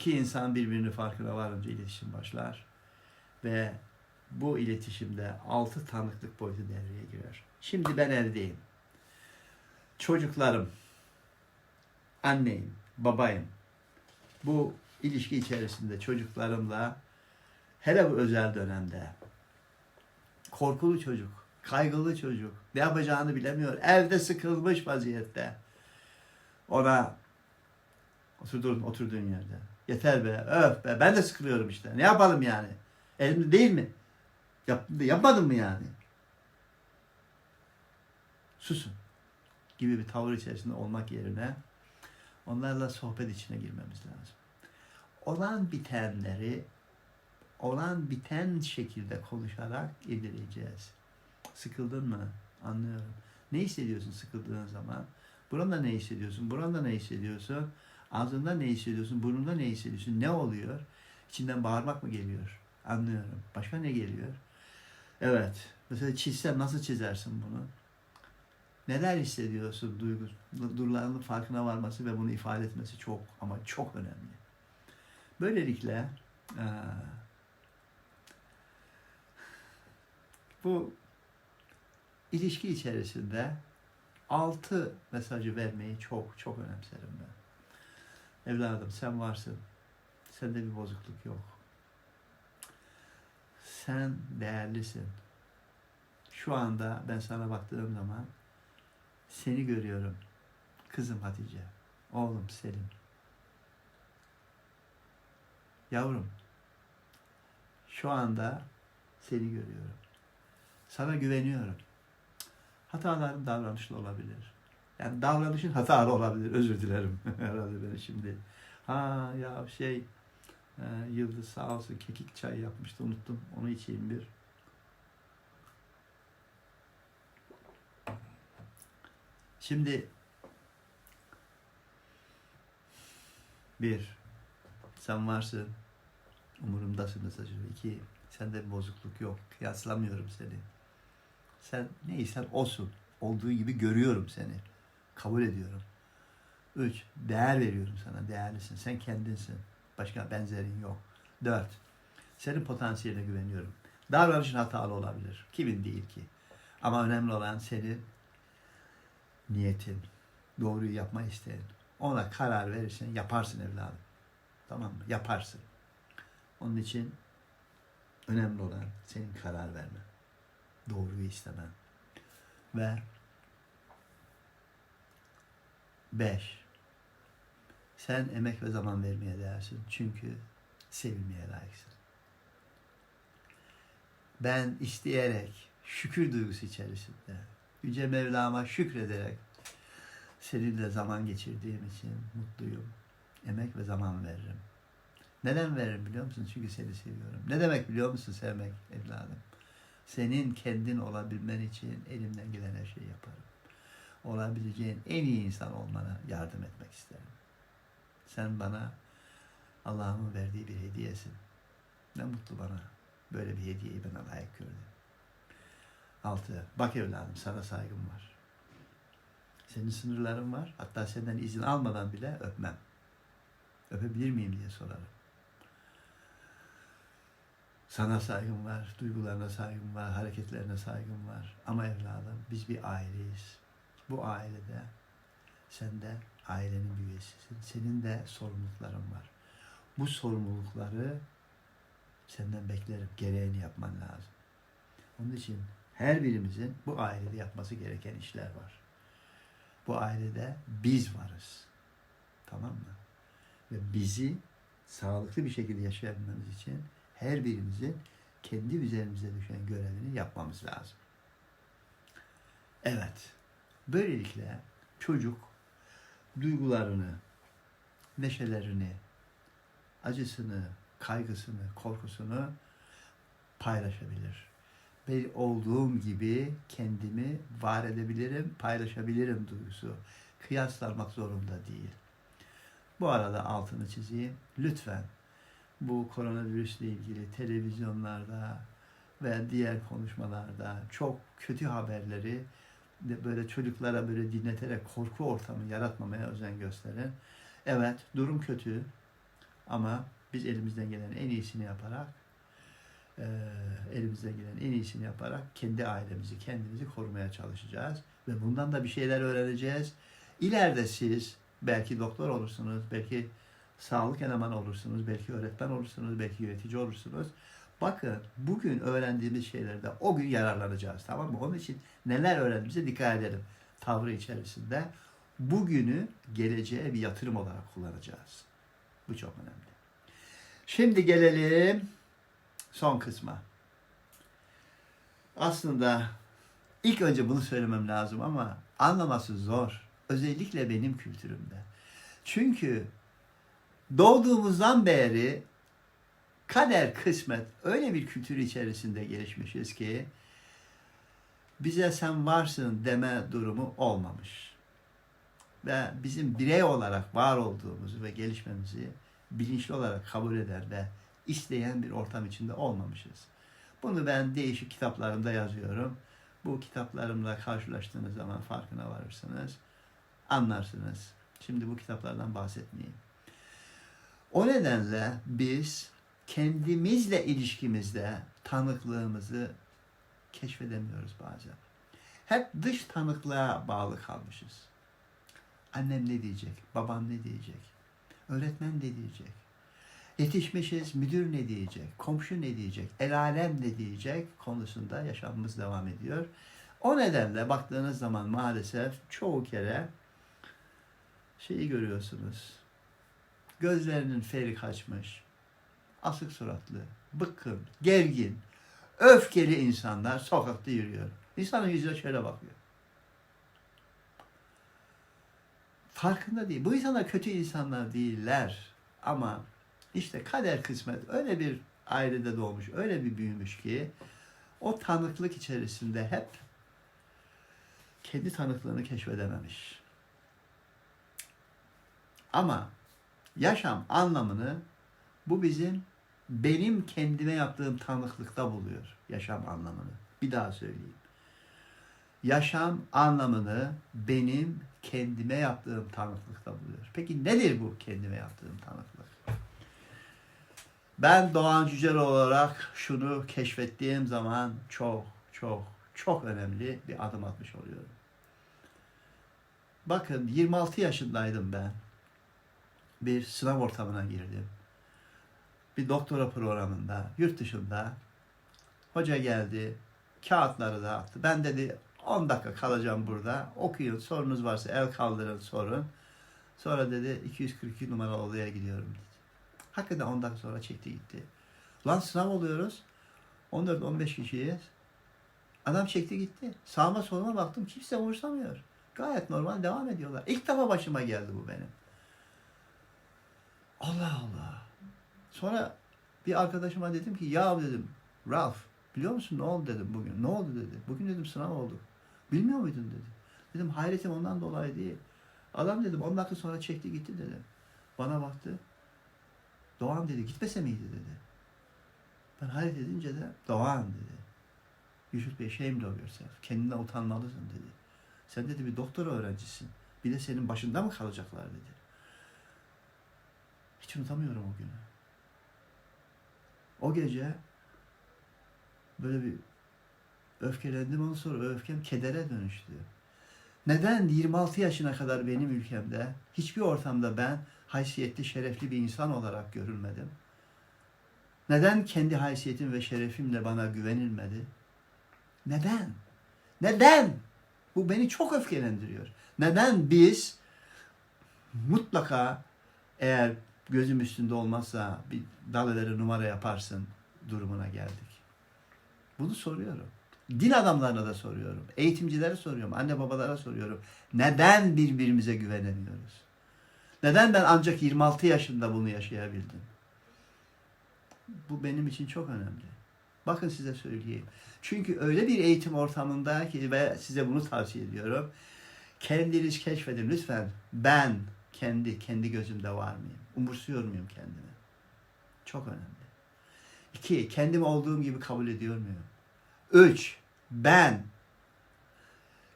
İki insan birbirinin farkına varınca iletişim başlar. Ve bu iletişimde altı tanıklık boyutu devreye girer. Şimdi ben evdeyim. Çocuklarım, anneyim, babayım. Bu ilişki içerisinde çocuklarımla hele bu özel dönemde korkulu çocuk, kaygılı çocuk, ne yapacağını bilemiyor. Evde sıkılmış vaziyette. Ona oturduğun, oturduğun yerde. Yeter be, öf be, ben de sıkılıyorum işte. Ne yapalım yani? Elimde değil mi? Yap, yapmadın mı yani? Susun gibi bir tavır içerisinde olmak yerine onlarla sohbet içine girmemiz lazım. Olan bitenleri olan biten şekilde konuşarak ilerleyeceğiz. Sıkıldın mı? Anlıyorum. Ne hissediyorsun sıkıldığın zaman? Buranda ne hissediyorsun? Buranda ne hissediyorsun? Ağzında ne hissediyorsun? Burnunda ne hissediyorsun? Ne oluyor? İçinden bağırmak mı geliyor? Anlıyorum. Başka ne geliyor? Evet. Mesela çizsen nasıl çizersin bunu? Neler hissediyorsun? Duygu, duygularının farkına varması ve bunu ifade etmesi çok ama çok önemli. Böylelikle bu ilişki içerisinde altı mesajı vermeyi çok çok önemserim ben. Evladım sen varsın. Sende bir bozukluk yok. Sen değerlisin. Şu anda ben sana baktığım zaman seni görüyorum. Kızım Hatice, oğlum Selim. Yavrum, şu anda seni görüyorum. Sana güveniyorum. Hataların davranışlı olabilir. Yani davranışın hatalı olabilir. Özür dilerim. Herhalde ben şimdi. Ha ya şey e, Yıldız sağ olsun kekik çay yapmıştı. Unuttum. Onu içeyim bir. Şimdi bir sen varsın. Umurumdasın mesajı. İki sende bir bozukluk yok. Kıyaslamıyorum seni. Sen neysen olsun. Olduğu gibi görüyorum seni. Kabul ediyorum. Üç, değer veriyorum sana. Değerlisin. Sen kendinsin. Başka benzerin yok. Dört, senin potansiyeline güveniyorum. Davranışın hatalı olabilir. Kimin değil ki. Ama önemli olan senin niyetin. Doğruyu yapma isteğin. Ona karar verirsen yaparsın evladım. Tamam mı? Yaparsın. Onun için önemli olan senin karar vermen. Doğruyu istemen. Ve beş, sen emek ve zaman vermeye değersin. Çünkü sevilmeye layıksın. Ben isteyerek, şükür duygusu içerisinde, Yüce Mevlam'a şükrederek seninle zaman geçirdiğim için mutluyum. Emek ve zaman veririm. Neden veririm biliyor musun? Çünkü seni seviyorum. Ne demek biliyor musun sevmek evladım? Senin kendin olabilmen için elimden gelen her şeyi yaparım. Olabileceğin en iyi insan olmana yardım etmek isterim. Sen bana Allah'ın verdiği bir hediyesin. Ne mutlu bana. Böyle bir hediyeyi bana layık gördüm. Altı. Bak evladım sana saygım var. Senin sınırların var. Hatta senden izin almadan bile öpmem. Öpebilir miyim diye sorarım. Sana saygım var, duygularına saygım var, hareketlerine saygım var. Ama evladım biz bir aileyiz. Bu ailede sen de ailenin bir üyesisin. Senin de sorumlulukların var. Bu sorumlulukları senden beklerim. Gereğini yapman lazım. Onun için her birimizin bu ailede yapması gereken işler var. Bu ailede biz varız. Tamam mı? Ve bizi sağlıklı bir şekilde yaşayabilmemiz için her birimizin kendi üzerimize düşen görevini yapmamız lazım. Evet. Böylelikle çocuk duygularını, neşelerini, acısını, kaygısını, korkusunu paylaşabilir. Ben olduğum gibi kendimi var edebilirim, paylaşabilirim duygusu. Kıyaslanmak zorunda değil. Bu arada altını çizeyim. Lütfen bu koronavirüsle ilgili televizyonlarda ve diğer konuşmalarda çok kötü haberleri de böyle çocuklara böyle dinleterek korku ortamı yaratmamaya özen gösterin. Evet, durum kötü. Ama biz elimizden gelen en iyisini yaparak eee, elimizden gelen en iyisini yaparak kendi ailemizi, kendimizi korumaya çalışacağız. Ve bundan da bir şeyler öğreneceğiz. İleride siz belki doktor olursunuz, belki sağlık elemanı olursunuz, belki öğretmen olursunuz, belki yönetici olursunuz. Bakın bugün öğrendiğimiz şeylerde o gün yararlanacağız tamam mı? Onun için neler öğrendiğimize dikkat edelim tavrı içerisinde. Bugünü geleceğe bir yatırım olarak kullanacağız. Bu çok önemli. Şimdi gelelim son kısma. Aslında ilk önce bunu söylemem lazım ama anlaması zor. Özellikle benim kültürümde. Çünkü doğduğumuzdan beri kader, kısmet öyle bir kültür içerisinde gelişmişiz ki bize sen varsın deme durumu olmamış. Ve bizim birey olarak var olduğumuzu ve gelişmemizi bilinçli olarak kabul eden ve isteyen bir ortam içinde olmamışız. Bunu ben değişik kitaplarımda yazıyorum. Bu kitaplarımla karşılaştığınız zaman farkına varırsınız. Anlarsınız. Şimdi bu kitaplardan bahsetmeyeyim. O nedenle biz kendimizle ilişkimizde tanıklığımızı keşfedemiyoruz bazen. Hep dış tanıklığa bağlı kalmışız. Annem ne diyecek? Babam ne diyecek? Öğretmen ne diyecek? Yetişmişiz, müdür ne diyecek? Komşu ne diyecek? El alem ne diyecek? Konusunda yaşamımız devam ediyor. O nedenle baktığınız zaman maalesef çoğu kere şeyi görüyorsunuz. Gözlerinin feri kaçmış, asık suratlı, bıkkın, gergin, öfkeli insanlar sokakta yürüyor. İnsanın yüzüne şöyle bakıyor. Farkında değil. Bu insanlar kötü insanlar değiller. Ama işte kader kısmet öyle bir ailede doğmuş, öyle bir büyümüş ki o tanıklık içerisinde hep kendi tanıklığını keşfedememiş. Ama yaşam anlamını bu bizim benim kendime yaptığım tanıklıkta buluyor yaşam anlamını. Bir daha söyleyeyim. Yaşam anlamını benim kendime yaptığım tanıklıkta buluyor. Peki nedir bu kendime yaptığım tanıklık? Ben Doğan Cücel olarak şunu keşfettiğim zaman çok çok çok önemli bir adım atmış oluyorum. Bakın 26 yaşındaydım ben. Bir sınav ortamına girdim bir doktora programında yurt dışında hoca geldi kağıtları dağıttı. Ben dedi 10 dakika kalacağım burada. Okuyun. Sorunuz varsa el kaldırın sorun. Sonra dedi 242 numaralı odaya gidiyorum dedi. Hakikaten 10 dakika sonra çekti gitti. Lan sınav oluyoruz. 14-15 kişiyiz. Adam çekti gitti. Sağıma soluma baktım kimse umursamıyor. Gayet normal devam ediyorlar. İlk defa başıma geldi bu benim. Allah Allah. Sonra bir arkadaşıma dedim ki ya dedim Ralph biliyor musun ne oldu dedim bugün. Ne oldu dedi. Bugün dedim sınav oldu. Bilmiyor muydun dedi. Dedim hayretim ondan dolayı değil. Adam dedim 10 dakika sonra çekti gitti dedi. Bana baktı. Doğan dedi gitmese miydi dedi. Ben hayret edince de Doğan dedi. You should be ashamed of yourself. Kendine utanmalısın dedi. Sen dedi bir doktora öğrencisin. Bir de senin başında mı kalacaklar dedi. Hiç unutamıyorum o günü. O gece böyle bir öfkelendim ondan sonra öfkem kedere dönüştü. Neden 26 yaşına kadar benim ülkemde hiçbir ortamda ben haysiyetli, şerefli bir insan olarak görülmedim? Neden kendi haysiyetim ve şerefimle bana güvenilmedi? Neden? Neden? Bu beni çok öfkelendiriyor. Neden biz mutlaka eğer gözüm üstünde olmazsa bir dalıları numara yaparsın durumuna geldik. Bunu soruyorum. Din adamlarına da soruyorum. Eğitimcilere soruyorum. Anne babalara soruyorum. Neden birbirimize güvenemiyoruz? Neden ben ancak 26 yaşında bunu yaşayabildim? Bu benim için çok önemli. Bakın size söyleyeyim. Çünkü öyle bir eğitim ortamında ki ve size bunu tavsiye ediyorum. Kendiniz keşfedin lütfen. Ben kendi kendi gözümde var mıyım? Umursuyor muyum kendimi? Çok önemli. İki, kendim olduğum gibi kabul ediyor muyum? Üç, ben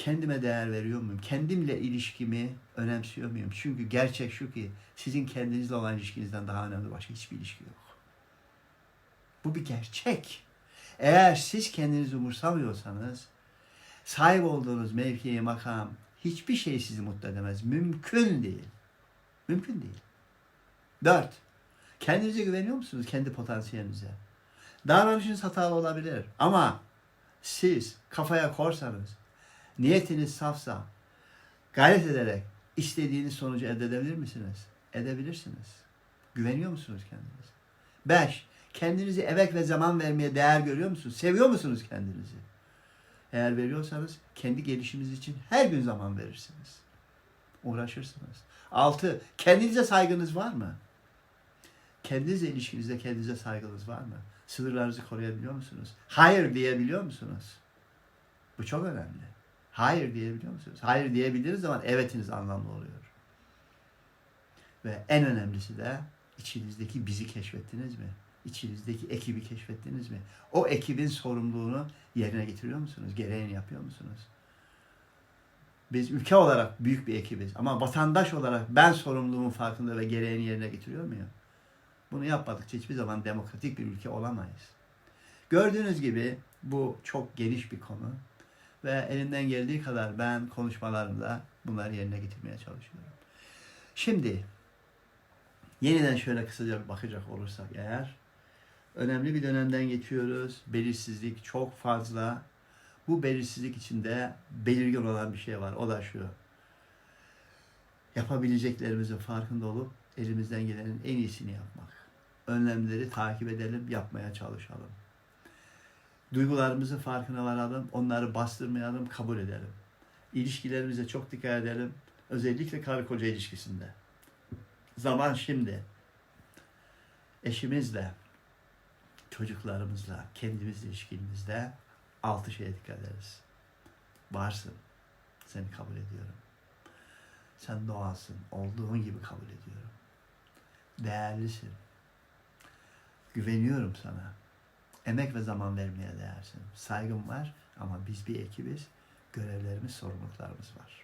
Kendime değer veriyor muyum? Kendimle ilişkimi önemsiyor muyum? Çünkü gerçek şu ki sizin kendinizle olan ilişkinizden daha önemli başka hiçbir ilişki yok. Bu bir gerçek. Eğer siz kendinizi umursamıyorsanız sahip olduğunuz mevkiye, makam hiçbir şey sizi mutlu edemez. Mümkün değil. Mümkün değil. Dört. Kendinize güveniyor musunuz? Kendi potansiyelinize. Davranışınız hatalı olabilir. Ama siz kafaya korsanız, niyetiniz safsa, gayret ederek istediğiniz sonucu elde edebilir misiniz? Edebilirsiniz. Güveniyor musunuz kendinize? Beş. Kendinizi emek ve zaman vermeye değer görüyor musunuz? Seviyor musunuz kendinizi? Eğer veriyorsanız kendi gelişiminiz için her gün zaman verirsiniz. Uğraşırsınız. Altı. Kendinize saygınız var mı? Kendinizle ilişkinizde kendinize saygınız var mı? Sınırlarınızı koruyabiliyor musunuz? Hayır diyebiliyor musunuz? Bu çok önemli. Hayır diyebiliyor musunuz? Hayır diyebildiğiniz zaman evetiniz anlamlı oluyor. Ve en önemlisi de içinizdeki bizi keşfettiniz mi? İçinizdeki ekibi keşfettiniz mi? O ekibin sorumluluğunu yerine getiriyor musunuz? Gereğini yapıyor musunuz? Biz ülke olarak büyük bir ekibiz ama vatandaş olarak ben sorumluluğumun farkında ve gereğini yerine getiriyor muyum? Bunu yapmadıkça hiçbir zaman demokratik bir ülke olamayız. Gördüğünüz gibi bu çok geniş bir konu ve elimden geldiği kadar ben konuşmalarımda bunları yerine getirmeye çalışıyorum. Şimdi yeniden şöyle kısaca bakacak olursak eğer önemli bir dönemden geçiyoruz. Belirsizlik çok fazla. Bu belirsizlik içinde belirgin olan bir şey var. O da şu. Yapabileceklerimizin farkında olup elimizden gelenin en iyisini yapmak. Önlemleri takip edelim, yapmaya çalışalım. Duygularımızın farkına varalım, onları bastırmayalım, kabul edelim. İlişkilerimize çok dikkat edelim. Özellikle karı koca ilişkisinde. Zaman şimdi. Eşimizle, çocuklarımızla, kendimizle ilişkimizde altı şeye dikkat ederiz. Varsın. Seni kabul ediyorum. Sen doğalsın. Olduğun gibi kabul ediyorum. Değerlisin. Güveniyorum sana. Emek ve zaman vermeye değersin. Saygım var ama biz bir ekibiz. Görevlerimiz, sorumluluklarımız var.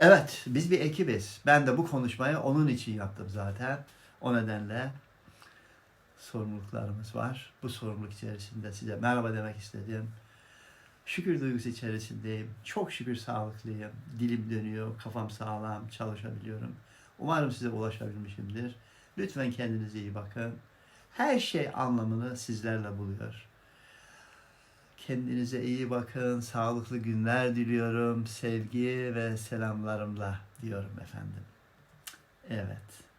Evet, biz bir ekibiz. Ben de bu konuşmayı onun için yaptım zaten. O nedenle sorumluluklarımız var. Bu sorumluluk içerisinde size merhaba demek istedim. Şükür duygusu içerisindeyim. Çok şükür sağlıklıyım. Dilim dönüyor, kafam sağlam, çalışabiliyorum. Umarım size ulaşabilmişimdir. Lütfen kendinize iyi bakın. Her şey anlamını sizlerle buluyor. Kendinize iyi bakın. Sağlıklı günler diliyorum. Sevgi ve selamlarımla diyorum efendim. Evet.